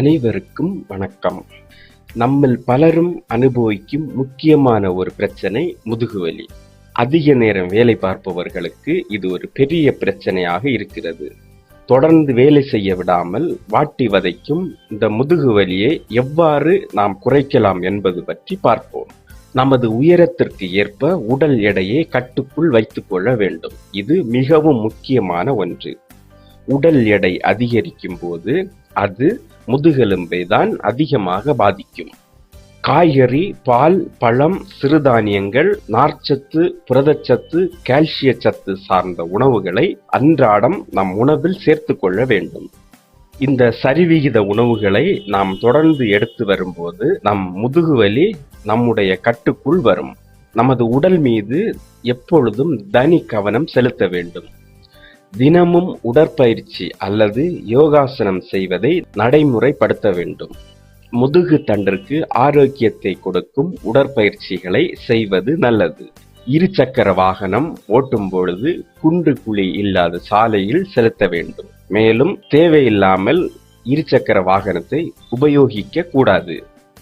அனைவருக்கும் வணக்கம். நம்மில் பலரும் அனுபவிக்கும் முக்கியமான ஒரு பிரச்சனை முதுகுவலி. அதிக நேரம் வேலை பார்ப்பவர்களுக்கு இது ஒரு பெரிய பிரச்சனையாக இருக்கிறது. தொடர்ந்து வேலை செய்ய விடாமல் வாட்டி வதைக்கும் இந்த முதுகுவலியை எவ்வாறு நாம் குறைக்கலாம் என்பது பற்றி பார்ப்போம். நமது உயரத்திற்கு ஏற்ப உடல் எடையை கட்டுக்குள் வைத்துக்கொள்ள வேண்டும். இது மிகவும் முக்கியமான ஒன்று. உடல் எடை அதிகரிக்கும் போது அது முதுகெலும்பை தான் அதிகமாக பாதிக்கும். காய்கறி பால் பழம் சிறுதானியங்கள் நார்ச்சத்து புரதச்சத்து கால்சிய சத்து சார்ந்த உணவுகளை அன்றாடம் நம் உணவில் சேர்த்து கொள்ள வேண்டும். இந்த சரிவிகித உணவுகளை நாம் தொடர்ந்து எடுத்து வரும்போது நம் முதுகுவலி நம்முடைய கட்டுக்குள் வரும். நமது உடல் மீது எப்பொழுதும் தனி கவனம் செலுத்த வேண்டும். தினமும் உடற்பயிற்சி அல்லது யோகாசனம் செய்வதை நடைமுறைப்படுத்த வேண்டும். முதுகு தண்டிற்கு ஆரோக்கியத்தை கொடுக்கும் உடற்பயிற்சிகளை செய்வது நல்லது. இருசக்கர வாகனம் ஓட்டும் பொழுது குண்டு குழி இல்லாத சாலையில் செலுத்த வேண்டும். மேலும் தேவையில்லாமல் இருசக்கர வாகனத்தை உபயோகிக்க கூடாது.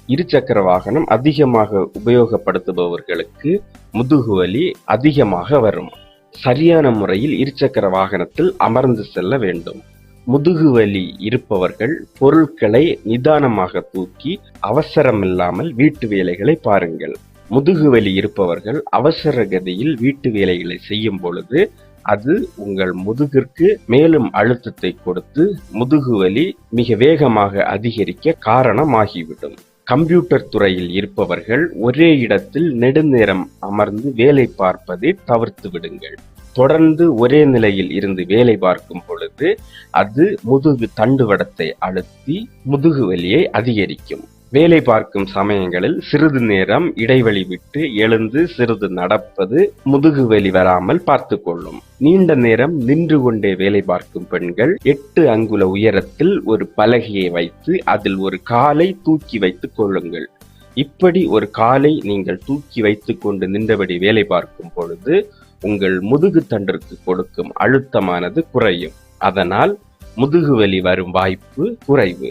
இருசக்கர வாகனம் அதிகமாக உபயோகப்படுத்துபவர்களுக்கு முதுகுவலி அதிகமாக வரும். சரியான முறையில் இருசக்கர வாகனத்தில் அமர்ந்து செல்ல வேண்டும். முதுகு வலி இருப்பவர்கள் பொருட்களை நிதானமாக தூக்கி அவசரமில்லாமல் வீட்டு வேலைகளை பாருங்கள். முதுகு வலி இருப்பவர்கள் அவசர கதியில் வீட்டு வேலைகளை செய்யும் பொழுது அது உங்கள் முதுகிற்கு மேலும் அழுத்தத்தை கொடுத்து முதுகுவலி மிக வேகமாக அதிகரிக்க காரணமாகிவிடும். கம்ப்யூட்டர் துறையில் இருப்பவர்கள் ஒரே இடத்தில் நெடுநேரம் அமர்ந்து வேலை பார்ப்பதை தவிர்த்து விடுங்கள். தொடர்ந்து ஒரே நிலையில் இருந்து வேலை பார்க்கும் பொழுது அது முதுகு தண்டுவடத்தை அழுத்தி முதுகு வலியை அதிகரிக்கும். வேலை பார்க்கும் சமயங்களில் சிறிது நேரம் இடைவெளி விட்டு எழுந்து சிறிது நடப்பது முதுகு வலி வராமல் பார்த்து கொள்ளும் நீண்ட நேரம் நின்று கொண்டே வேலை பார்க்கும் பெண்கள் எட்டு அங்குல உயரத்தில் ஒரு பலகையை வைத்து அதில் ஒரு காலை தூக்கி வைத்துக் கொள்ளுங்கள். இப்படி ஒரு காலை நீங்கள் தூக்கி வைத்துக் கொண்டு நின்றபடி வேலை பார்க்கும் பொழுது உங்கள் முதுகு தண்டிற்கு கொடுக்கும் அழுத்தமானது குறையும். அதனால் முதுகுவலி வரும் வாய்ப்பு குறைவு.